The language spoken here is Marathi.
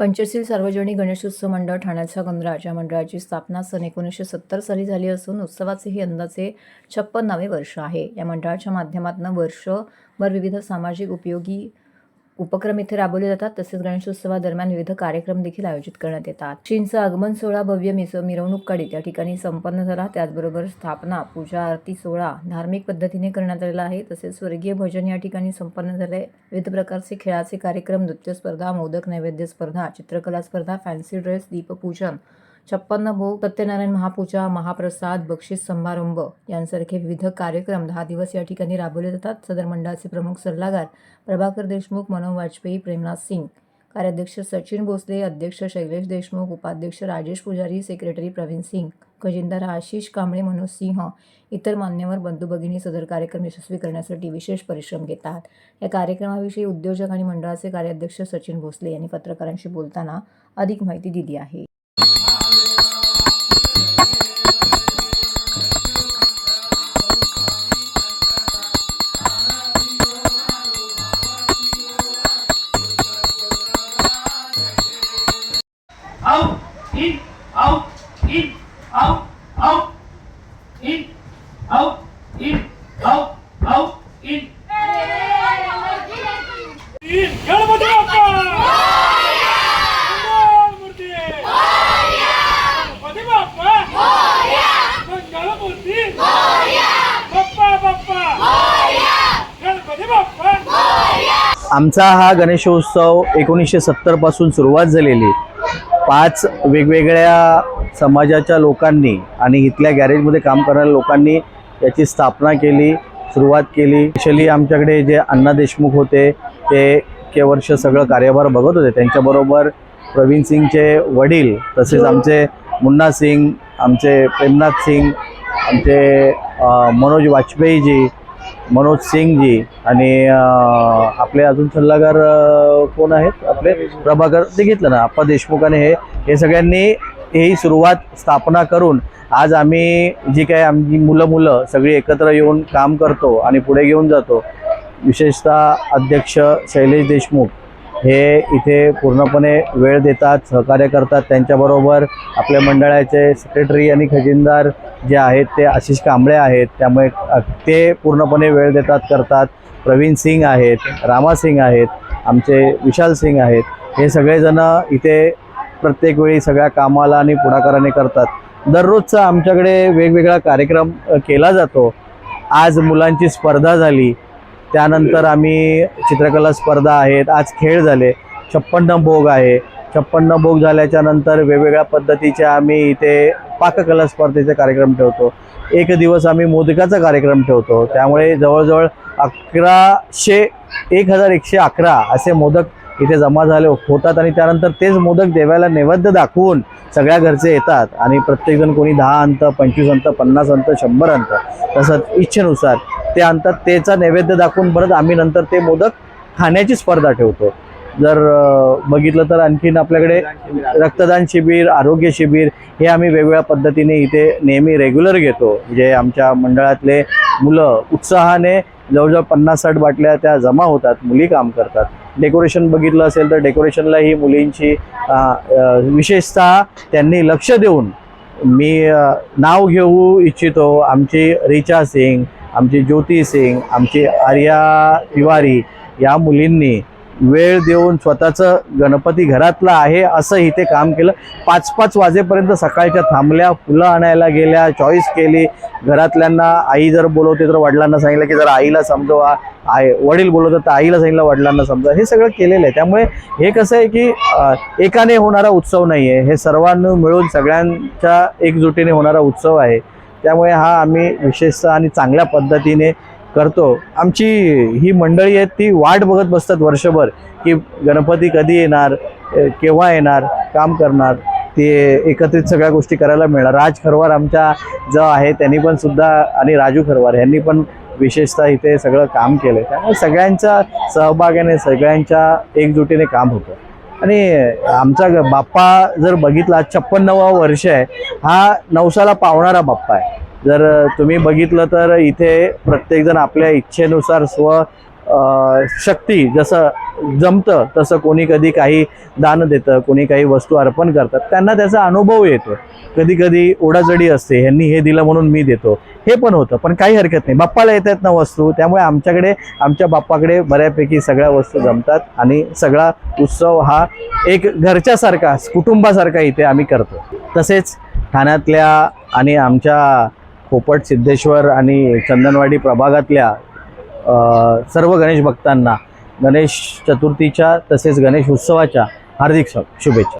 पंचशील सार्वजनिक गणेशोत्सव मंडळ ठाण्याच्या गंधराज या मंडळाची स्थापना सन एकोणीसशे सत्तर साली झाली असून उत्सवाचे हे अंदाजे छप्पन्नावे वर्ष आहे. या मंडळाच्या माध्यमातून वर्षभर विविध सामाजिक उपयोगी उपक्रम इथे राबवले जातात. तसेच गणेशोत्सवादरम्यान विविध कार्यक्रम देखील आयोजित करण्यात येतात. श्रींचा आगमन सोहळा भव्य मिस मिरवणूक काढी त्या ठिकाणी संपन्न झाला. त्याचबरोबर स्थापना पूजा आरती सोहळा धार्मिक पद्धतीने करण्यात आलेला आहे. तसेच स्वर्गीय भजन या ठिकाणी संपन्न झाले. विविध प्रकारचे खेळाचे कार्यक्रम नृत्य स्पर्धा मोदक नैवेद्य स्पर्धा चित्रकला स्पर्धा फॅन्सी ड्रेस दीपपूजन छप्पन्न भोग सत्यनारायण महापूजा महाप्रसाद बक्षीस समारंभ यांसारखे विविध कार्यक्रम दहा दिवस या ठिकाणी राबवले जातात. सदर मंडळाचे प्रमुख सल्लागार प्रभाकर देशमुख मनोज वाजपेयी प्रेमनाथ सिंग. कार्याध्यक्ष सचिन भोसले अध्यक्ष शैलेश देशमुख उपाध्यक्ष राजेश पुजारी सेक्रेटरी प्रवीण सिंग खजिनदार आशिष कांबळे मनोज सिंह इतर मान्यवर बंधू भगिनी सदर कार्यक्रम यशस्वी करण्यासाठी विशेष परिश्रम घेतात. या कार्यक्रमाविषयी उद्योजक आणि मंडळाचे कार्याध्यक्ष सचिन भोसले यांनी पत्रकारांशी बोलताना अधिक माहिती दिली आहे. Out, in, out, in, out, out, in, out, in, out, out, in. Ganpati Bappa! आमचा हा गणेशोत्सव एकोणीसशे सत्तरपासून सुरुवात झालेली पाच वेगवेगळ्या समाजाच्या लोकांनी आणि इथल्या गॅरेजमध्ये काम करणाऱ्या लोकांनी याची स्थापना केली सुरुवात केली. स्पेशली आमच्याकडे जे अण्णा देशमुख होते ते के वर्ष सगळं कार्यभार बघत होते. त्यांच्याबरोबर प्रवीण सिंगचे वडील तसेच आमचे मुन्ना सिंग आमचे प्रेमनाथ सिंग आमचे मनोज वाजपेयीजी मनोज सिंगजी आणि आपले अजून सल्लागार कोण आहेत? आपले प्रभाकर ते घेतलं ना आप्पा देशमुख आणि हे हे सगळ्यांनी ही सुरुवात स्थापना करून आज आम्ही जी काय आमची मुलं मुलं सगळी एकत्र येऊन काम करतो आणि पुढे घेऊन जातो. विशेषतः अध्यक्ष शैलेश देशमुख. हे इथे पूर्णपणे वेळ देतात सहकार्य करतात. त्यांच्याबरोबर आपल्या मंडळाचे सेक्रेटरी आणि खजिनदार जे आहेत ते आशिष कांबळे आहेत. त्यामुळे ते पूर्णपणे वेळ देतात करतात. प्रवीण सिंग आहेत रामा सिंग आहेत आमचे विशाल सिंग आहेत. हे सगळेजण इथे प्रत्येक वेळी सगळ्या कामाला आणि पुढाकाराने करतात. दररोजचा आमच्याकडे वेगवेगळा कार्यक्रम केला जातो. आज मुलांची स्पर्धा झाली. त्यानंतर आम्ही चित्रकला स्पर्धा आहेत आज खेळ झाले. छप्पन्न भोग आहे. छप्पन्न भोग झाल्याच्यानंतर वेगवेगळ्या पद्धतीच्या आम्ही इथे पाककला स्पर्धेचे कार्यक्रम ठेवतो. एक दिवस आम्ही मोदकाचा कार्यक्रम ठेवतो. त्यामुळे जवळजवळ अकराशे एक हजार एकशे अकरा असे मोदक इथे जमा झाले होतात आणि त्यानंतर तेच मोदक देवाला नैवेद्य दाखवून सगळ्या घरचे येतात. आणि प्रत्येकजण कोणी दहा अंत पंचवीस अंत पन्नास अंत शंभर अंत तसंच इच्छेनुसार ते आणतात त्याचा नैवेद्य दाखवून परत आम्ही नंतर ते मोदक खाण्याची स्पर्धा ठेवतो. जर बघितलं तर आणखीन आपल्याकडे रक्तदान शिबिर आरोग्य शिबिर हे आम्ही वेगवेगळ्या पद्धतीने इथे नेहमी रेग्युलर घेतो. जे आमच्या मंडळातले मुलं उत्साहाने जवळजवळ पन्नास साठ बाटल्या त्या जमा होतात मुली काम करतात. डेकोरेशन बघितलं असेल तर डेकोरेशनला ही मुलींची विशेषतः त्यांनी लक्ष देऊन मी नाव घेऊ इच्छितो आमची रिचा सिंग आमची ज्योती सिंग आमची आर्या तिवारी या मुलींनी वेळ देऊन स्वतःचं गणपती घरातलं आहे असं इथे काम केलं. पाच पाच वाजेपर्यंत सकाळच्या थांबल्या फुलं आणायला गेल्या चॉईस केली. घरातल्यांना आई जर बोलवते तर वडिलांना सांगितलं की जर आईला समजवा. आई वडील बोलवतात तर आईला सांगितलं वडिलांना समजा हे सगळं केलेलं आहे. त्यामुळे हे कसं आहे की एकाने होणारा उत्सव नाही आहे हे सर्वांनी मिळून सगळ्यांच्या एकजुटीने होणारा उत्सव आहे. त्यामुळे हा आम्ही विशेषतः आणि चांगल्या पद्धतीने करतो. आमची ही मंडळी आहेत ती वाट बघत बसतात वर्षभर की गणपती कधी येणार केव्हा येणार काम करणार ते एकत्रित सगळ्या गोष्टी करायला मिळणार. राज खरवार आमच्या जो आहे त्यांनी पण सुद्धा आणि राजू खरवार यांनी पण विशेषतः इथे सगळं काम केलं त्यामुळे सगळ्यांच्या सहभागाने सगळ्यांच्या एकजुटीने काम होतं. आणि आमचा ग- बाप्पा जर बघितला छप्पन्नवा वर्ष आहे हा नवसाला पावणारा बाप्पा आहे. जर तुम्ही बघितलं तर इथे प्रत्येकजण आपल्या इच्छेनुसार स्व शक्ती जसं जमतं तसं कोणी कधी काही दान देतं कोणी काही वस्तू अर्पण करतात त्यांना त्याचा अनुभव येतो. कधी कधी ओढाजडी असते ह्यांनी हे दिलं म्हणून मी देतो. हे पण होतं पण काही हरकत नाही. बाप्पाला येत आहेत ना वस्तू त्यामुळे आमच्याकडे आमच्या बाप्पाकडे बऱ्यापैकी सगळ्या वस्तू जमतात आणि सगळा उत्सव हा एक घरच्यासारखा कुटुंबासारखा इथे आम्ही करतो. तसेच ठाण्यातल्या आणि आमच्या पोपट सिद्धेश्वर आणि चंदनवाडी प्रभागातल्या सर्व गणेश भक्तांना गणेश चतुर्थीच्या तसेच गणेश उत्सवाच्या हार्दिक शुभेच्छा.